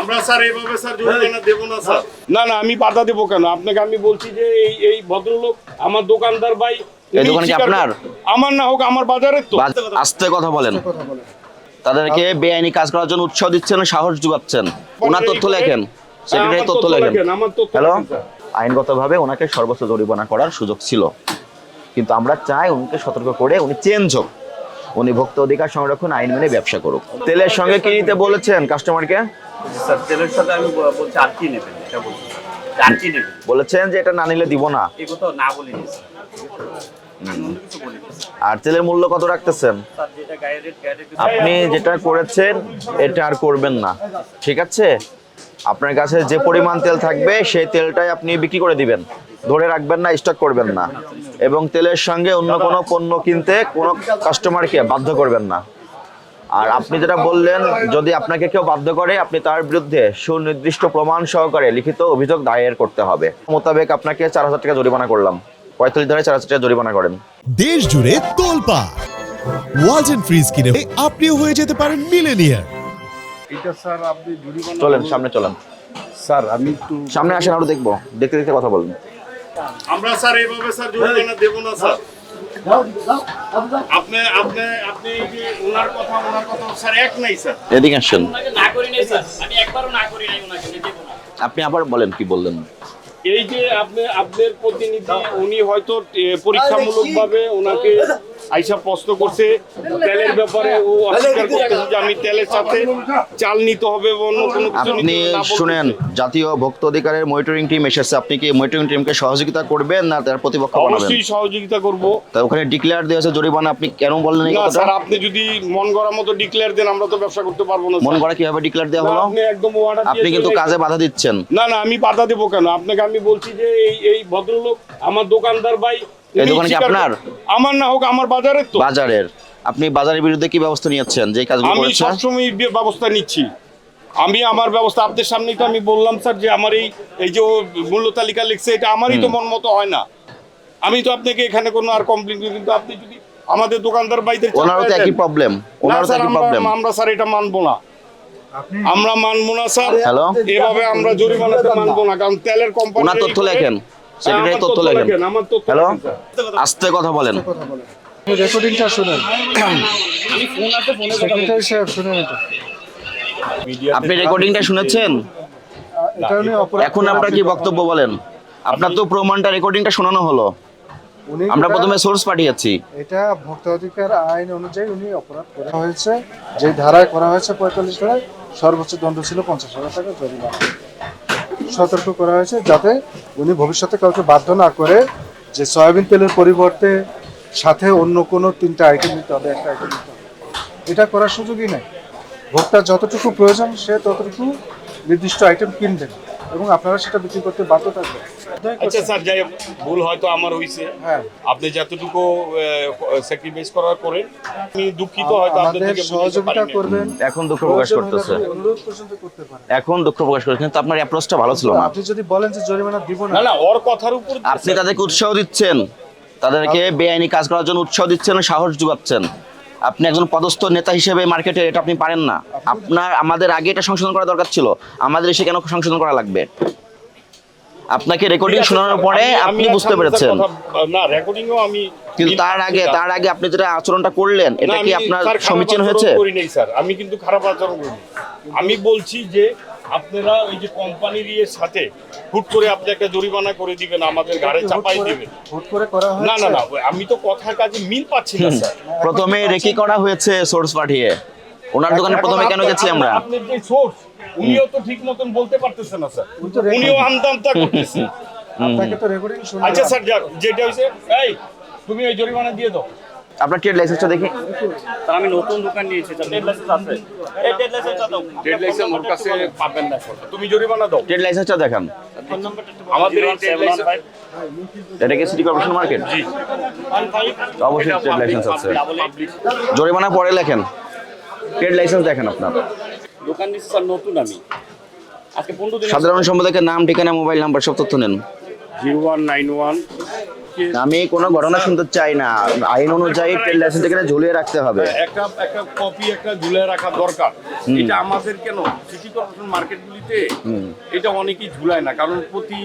আমরা স্যার এইভাবে স্যার জরিমানা দেবো না স্যার। না না আমি বাধা দেবো কেন? আপনাকে আমি বলছি যে এই এই ভদ্রলোক আমার দোকানদার ভাই এই দোকান কি আপনার? আমার না হোক আমার বাজারের তো। আস্তে কথা বলেন। তাদেরকে বেআইনি কাজ করার জন্য উৎসাহ দিচ্ছেন সাহস যোগাচ্ছেন। ওনার তথ্য লেখেন। সেক্রেটারি তথ্য লেখেন। হ্যালো? আইনগতভাবে ওনাকে সর্বোচ্চ জরিমানা করার সুযোগ ছিল। কিন্তু আমরা চাই উনিকে সতর্ক করে উনি চেঞ্জ হোক। উনি ভোক্তা অধিকার সংরক্ষণ আইন মেনে ব্যবসা করুক। তেলের সঙ্গে কি নিতে বলেছেন কাস্টমারকে স্যার তেলের সাথে আমি বলছি আর কি নেবেন? এটা বলছি আর কি নেবেন? বলেছেন যে এটা না নিলে দিব না। এগুলো তো না বলিনি। আর তেলের মূল্য কত রাখতেছেন? আপনি যেটা করেছেন এটা আর করবেন না। ঠিক আছে? আপনার কাছে যে পরিমাণ তেল থাকবে সেই তেলটাই আপনি বিক্রি করে দিবেন। ধরে রাখবেন না স্টক করবেন না। এবং তেলের সঙ্গে অন্য কোনো পণ্য কিনতে কোনো কাস্টমারকে বাধ্য করবেন না। আর আপনি যেটা বললেন যদি আপনাকে কেউ বাধ্য করে আপনি তার বিরুদ্ধে সুনির্দিষ্ট প্রমাণ সহকারে লিখিত অভিযোগ দায়ের করতে হবে। মোতাবেক আপনাকে চার হাজার টাকা জরিমানা করলাম। পঁয়তাল্লিশ ধারে চার হাজার টাকা জরিমানা করেন। দেশ জুড়ে তোলপা। ওয়ালটন ফ্রিজ কিনে আপনিও হয়ে যেতে পারেন মিলেনিয়ার এটা স্যার আপনি জরিমানা চলেন সামনে চলেন। স্যার আমি একটু সামনে আসেন আরও দেখব। দেখতে দেখতে কথা বলুন আমরা স্যার এইভাবে স্যার জরিমানা দেবো না স্যার। আপনি আপনি আপনি যে ওনার কথা ওনার কথা স্যার এক নাই স্যার। এদিকে আসেন। না করি নাই স্যার। আমি একবারও না করি নাই ওনাকে আমি দেবো না আপনি আবার বলেন কি বললেন? এই যে আপনি আপনার প্রতিনিধি উনি হয়তো পরীক্ষামূলক ভাবে ওনাকে আইসা প্রশ্ন করছে তেলের ব্যাপারে ও অস্বীকার করতেছে যে আমি তেলের সাথে চাল নিতে হবে বা অন্য কোনো কিছু আপনি। শুনেন জাতীয় ভোক্তা অধিকারের মনিটরিং টিম এসেছে। আপনি কি মনিটরিং টিমকে সহযোগিতা করবেন না তার প্রতিপক্ষ বানাবেন? অবশ্যই সহযোগিতা করব। তা ওখানে ডিক্লেয়ার দেওয়া আছে জরিমানা আপনি কেন বললেন না স্যার আপনি যদি মন গড়া মতো ডিক্লেয়ার দেন আমরা তো ব্যবসা করতে পারব না মন। করা কীভাবে ডিক্লেয়ার দেওয়া হলো? আপনি একদম order আপনি কিন্তু কাজে বাধা দিচ্ছেন। না না আমি বাধা দেবো কেন? আপনাকে আমি বলছি যে এই এই ভদ্রলোক আমার দোকানদার ভাই এই দোকান কি আপনার? আমার না হোক আমার বাজারের তো। বাজারের। আপনি বাজারের বিরুদ্ধে কি ব্যবস্থা নিয়েছেন? যে কাজগুলো আমি সবসময় ব্যবস্থা নিচ্ছি। আমি আমার ব্যবস্থা আপনাদের সামনেই তো আমি বললাম স্যার যে আমার এই এই যে মূল্য তালিকা লিখছে এটা আমারই তো মন মতো হয় না। আমি তো আপনাকে এখানে কোনো আর কমপ্লেন কিন্তু আপনি যদি আমাদের দোকানদার ভাইদের ওনারও তো একই প্রবলেম ওনারও তো একই আমরা প্রবলেম আমরা স্যার এটা মানবো না। আমরা মানবো না স্যার। হ্যালো? এভাবে আমরা জরিমানাতে মানবো না কারণ তেলের কোম্পানি ওনার তথ্য লেখেন। সেক্রেটারি তথ্য লেখেন। হ্যালো? আস্তে কথা বলেন। রেকর্ডিংটা শুনেন। সেক্রেটারি সাহেব শুনেন এটা। আপনি রেকর্ডিংটা শুনেছেন? এখন আপনার কি বক্তব্য বলেন? আপনার তো প্রমাণটা রেকর্ডিংটা শোনানো হলো। আমরা প্রথমে সোর্স পাঠিয়েছি। এটা ভোক্তা অধিকার আইন অনুযায়ী উনি অপরাধ করা হয়েছে। যে ধারায় করা হয়েছে পঁয়তাল্লিশ ধারায় সর্বোচ্চ দণ্ড ছিল পঞ্চাশ হাজার টাকা জরিমানা। সতর্ক করা হয়েছে যাতে উনি ভবিষ্যতে কাউকে বাধ্য না করে যে সয়াবিন তেলের পরিবর্তে সাথে অন্য কোনো তিনটা আইটেম নিতে হবে, একটা আইটেম নিতে হবে। এটা করার সুযোগই নেই। ভোক্তার যতটুকু প্রয়োজন সে ততটুকু নির্দিষ্ট আইটেম কিনবেন। এবং আপনারা সেটা বিক্রি করতে বাধ্য থাকবেন। আচ্ছা স্যার যাই হোক, ভুল হয়তো আমার হয়েছে হ্যাঁ। আপনি যতটুকু স্যাক্রিফাইস করার পরেন আমি দুঃখিত হয়তো আপনাদের থেকে সহযোগিতা করবেন। এখন দুঃখ প্রকাশ করতেছে। অনুরোধ পর্যন্ত করতে পারেন এখন দুঃখ প্রকাশ করছে কিন্তু আপনার অ্যাপ্রোচটা ভালো ছিল না। আপনি যদি বলেন যে জরিমানা দিব না। না না ওর কথার উপর আপনি তাদেরকে উৎসাহ দিচ্ছেন। তাদেরকে বেআইনি কাজ করার জন্য উৎসাহ দিচ্ছেন সাহস যোগাচ্ছেন আপনি একজন পদস্থ নেতা হিসেবে মার্কেটে এটা আপনি পারেন না। আপনার আমাদের আগে এটা সংশোধন করা দরকার ছিল। আমাদের এসে কেন সংশোধন করা লাগবে? আপনাকে রেকর্ডিং শোনানোর পরে আপনি বুঝতে পেরেছেন। না রেকর্ডিংও আমি কিন্তু তার আগে তার আগে আপনি যেটা আচরণটা করলেন এটা কি আপনার সমীচীন হয়েছে? করি নাই স্যার। আমি কিন্তু খারাপ আচরণ করিনি আমি বলছি যে আপনারা ওই যে কোম্পানির ইয়ের সাথে হুট করে আপনি একটা জরিমানা করে দিবেন আমাদের ঘাড়ে চাপাই দিবেন। হুট করে করা না হয়েছে না না আমি তো কথার কাজে মিল পাচ্ছি না স্যার। প্রথমে রেকি করা হয়েছে সোর্স পাঠিয়ে। ওনার দোকানে প্রথমে কেন গেছি আমরা? আপনার যে সোর্স উনিও তো ঠিক মতন বলতে পারতেছে না স্যার। উনিও আমদামতা করতেছে। আপনাকে তো রেকর্ডিং শুনতে আচ্ছা স্যার যাক যেটা হয়েছে এই তুমি ওই জরিমানা দিয়ে দাও। আপনার ট্রেড লাইসেন্সটা দেখি। স্যার আমি নতুন দোকান নিয়েছি স্যার। ডেড লাইসেন্স আছে। এই ডেড লাইসেন্সটা দাও। ডেড লাইসেন্স ওর কাছে পাবেন না। তুমি জরিমানা দাও। ট্রেড লাইসেন্সটা দেখান। ফোন নাম্বারটা আমাদের এই trade license- এটা কি সিটি কর্পোরেশন মার্কেট জি। অবশ্যই ট্রেড লাইসেন্স আছে। জরিমানা পরে লেখেন। ট্রেড লাইসেন্স দেখেন আপনার। দোকান নিয়েছি স্যার নতুন আমি। আজকে পনেরো দিন সাধারণ সম্পাদকের নাম ঠিকানা মোবাইল নাম্বার সব তথ্য নেন। জিরো ওয়ান নাইন ওয়ান আমি কোনো ঘটনা শুনতে চাই না। আইন অনুযায়ী ট্রেড লাইসেন্স এখানে ঝুলিয়ে রাখতে হবে। একটা একটা কপি একটা ঝুলে রাখা দরকার। এটা আমাদের কেন? সিটি কর্পোরেশন মার্কেটগুলিতে এটা অনেকেই ঝুলায় না কারণ প্রতি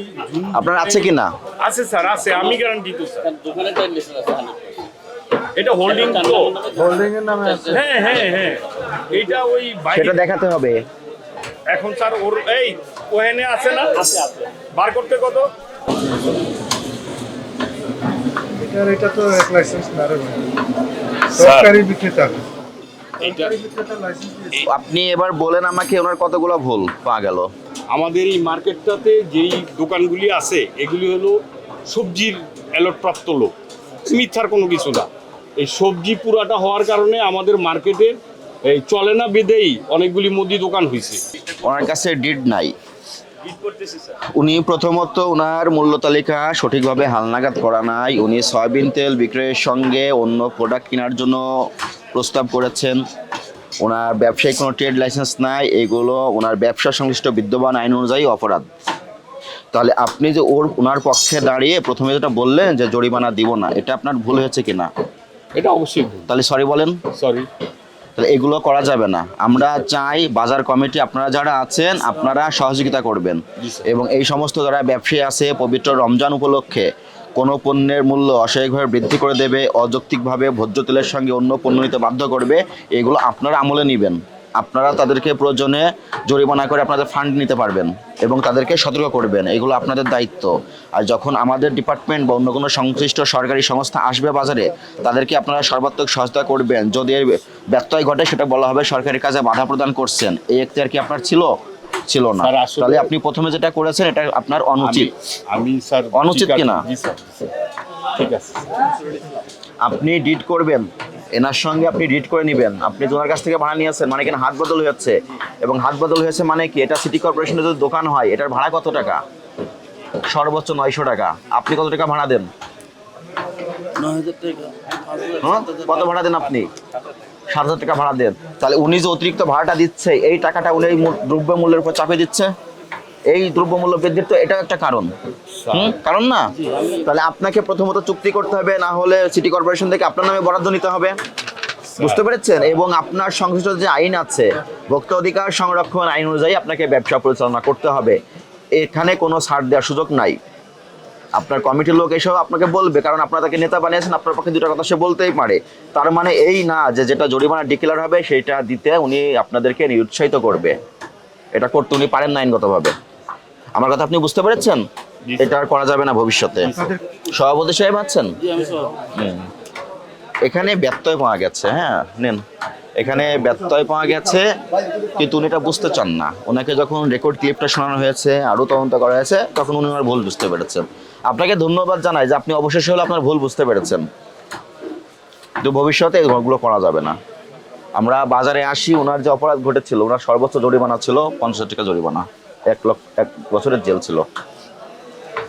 আপনার আছে কি না? আছে স্যার আছে আমি গ্যারান্টি তো স্যার। দোকানে তো লিসেন্স আছে 100% এটা হোল্ডিং তো। হোল্ডিং এর নামে আছে। হ্যাঁ হ্যাঁ হ্যাঁ। এটা ওই সেটা দেখাতে হবে। এখন স্যার ওর এই ওখানে আছে না? আছে আছে। বার করতে কত? এটার এটা তো এক লাইসেন্স না রে সরকারি বিক্রেতা। আপনি এবার বলেন আমাকে ওনার কতগুলো ভুল পাওয়া গেল। আমাদের এই মার্কেটটাতে যেই দোকানগুলি আছে এগুলি হলো সবজির অ্যালটপ্রাপ্ত লোক। মিথ্যার কোনো কিছু না। এই সবজি পুরাটা হওয়ার কারণে আমাদের মার্কেটের এই চলে না বেঁধেই অনেকগুলি মুদি দোকান হয়েছে ওনার কাছে ডিড নাই। স্যার উনি প্রথমত ওনার মূল্য তালিকা সঠিকভাবে হালনাগাদ করা নাই। উনি সয়াবিন তেল বিক্রয়ের সঙ্গে অন্য প্রোডাক্ট কেনার জন্য প্রস্তাব করেছেন। ওনার ব্যবসায়িক কোনো ট্রেড লাইসেন্স নাই। এগুলো ওনার ব্যবসা সংশ্লিষ্ট বিদ্যমান আইন অনুযায়ী অপরাধ। তাহলে আপনি যে ওর ওনার পক্ষে দাঁড়িয়ে প্রথমে যেটা বললেন যে জরিমানা দিব না এটা আপনার ভুল হয়েছে কিনা? এটা অবশ্যই ভুল। তাহলে সরি বলেন। সরি তাহলে এগুলো করা যাবে না। আমরা চাই বাজার কমিটি আপনারা যারা আছেন আপনারা সহযোগিতা করবেন। এবং এই সমস্ত যারা ব্যবসায়ী আছে পবিত্র রমজান উপলক্ষে কোনো পণ্যের মূল্য অস্বাভাবিকভাবে বৃদ্ধি করে দেবে অযৌক্তিকভাবে ভোজ্য তেলের সঙ্গে অন্য পণ্য নিতে বাধ্য করবে এগুলো আপনারা আমলে নেবেন। আপনারা তাদেরকে প্রয়োজনে জরিমানা করে আপনাদের ফান্ড নিতে পারবেন এবং তাদেরকে সতর্ক করবেন। এগুলো আপনাদের দায়িত্ব। আর যখন আমাদের ডিপার্টমেন্ট বা অন্য কোনো সংশ্লিষ্ট সরকারি সংস্থা আসবে বাজারে তাদেরকে আপনারা সর্বাত্মক সহায়তা করবেন। যদি এর ব্যত্যয় ঘটে সেটা বলা হবে সরকারি কাজে বাধা প্রদান করছেন। এই এখতিয়ার কি আপনার ছিল? ছিল না। তাহলে আপনি প্রথমে যেটা করেছেন এটা আপনার অনুচিত। আমি- স্যার অনুচিত কিনা? জি, স্যার। ঠিক আছে আপনি ডিট করবেন। এনার সঙ্গে আপনি রিড করে নেবেন। আপনি ওনার কাছ থেকে ভাড়া নিয়েছেন মানে এখানে হাত বদল হয়েছে। এবং হাত বদল হয়েছে মানে কি? এটা সিটি কর্পোরেশনের যদি দোকান হয় এটার ভাড়া কত টাকা? সর্বোচ্চ নয়শো টাকা। আপনি কত টাকা ভাড়া দেন? হ্যাঁ? কত ভাড়া দেন আপনি? সাত হাজার টাকা ভাড়া দেন। তাহলে উনি যে অতিরিক্ত ভাড়াটা দিচ্ছে এই টাকাটা উনি এই মূল- দ্রব্য মূল্যের উপর চাপে দিচ্ছে? এই দ্রব্যমূল্য বৃদ্ধির তো এটাও একটা কারণ। কারণ না, তাহলে আপনাকে প্রথমত চুক্তি করতে হবে, না হলে সিটি কর্পোরেশন থেকে আপনার নামে বরাদ্দ নিতে হবে। বুঝতে পেরেছেন? এবং আপনার সংশ্লিষ্ট যে আইন আছে, ভোক্তা অধিকার সংরক্ষণ আইন অনুযায়ী আপনাকে ব্যবসা পরিচালনা করতে হবে। এখানে কোনো ছাড় দেওয়ার সুযোগ নাই। আপনার কমিটির লোক এসেও আপনাকে বলবে, কারণ আপনারা তাকে নেতা বানিয়েছেন, আপনার পক্ষে দুটো কথা সে বলতেই পারে। তার মানে এই না যে যেটা জরিমানা ডিক্লেয়ার হবে, সেটা দিতে উনি আপনাদেরকে নিরুৎসাহিত করবে। এটা করতে উনি পারেন না আইনগতভাবে। আমার কথা আপনি বুঝতে পেরেছেন? এটা আর করা যাবে না ভবিষ্যতে। সভাপতি সাহেব আছেন। এখানে ব্যত্যয় পাওয়া গেছে হ্যাঁ নেন। এখানে ব্যত্যয় পাওয়া গেছে কিন্তু উনি এটা বুঝতে চান না। ওনাকে যখন রেকর্ড ক্লিপটা শোনানো হয়েছে আরও তদন্ত করা হয়েছে তখন উনি ওনার ভুল বুঝতে পেরেছেন। আপনাকে ধন্যবাদ জানাই যে আপনি অবশেষে হলে আপনার ভুল বুঝতে পেরেছেন। কিন্তু ভবিষ্যতে এই ঘরগুলো করা যাবে না। আমরা বাজারে আসি ওনার যে অপরাধ ঘটেছিল ওনার সর্বোচ্চ জরিমানা ছিল পঞ্চাশ টাকা জরিমানা। এক লক্ষ এক বছরের জেল ছিল।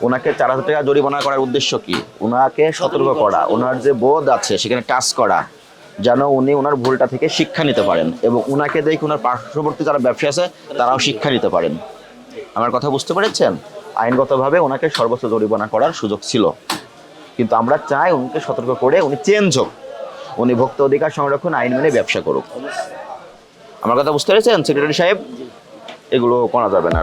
ওনাকে চার হাজার টাকা জরিমানা করার উদ্দেশ্য কি? ওনাকে সতর্ক করা, ওনার যে বোধ আছে সেখানে টাচ করা, যেন উনি ওনার ভুলটা থেকে শিক্ষা নিতে পারেন এবং ওনাকে দেখে ওনার পার্শ্ববর্তী যারা ব্যবসা আছে, তারাও শিক্ষা নিতে পারেন। আমার কথা বুঝতে পেরেছেন? আইনগতভাবে ওনাকে সর্বোচ্চ জরিমানা করার সুযোগ ছিল। কিন্তু আমরা চাই উনিকে সতর্ক করে উনি চেঞ্জ হোক। উনি ভোক্তা অধিকার সংরক্ষণ আইন মেনে ব্যবসা করুক। আমার কথা বুঝতে পেরেছেন, সেক্রেটারি সাহেব? এগুলো করা যাবে না।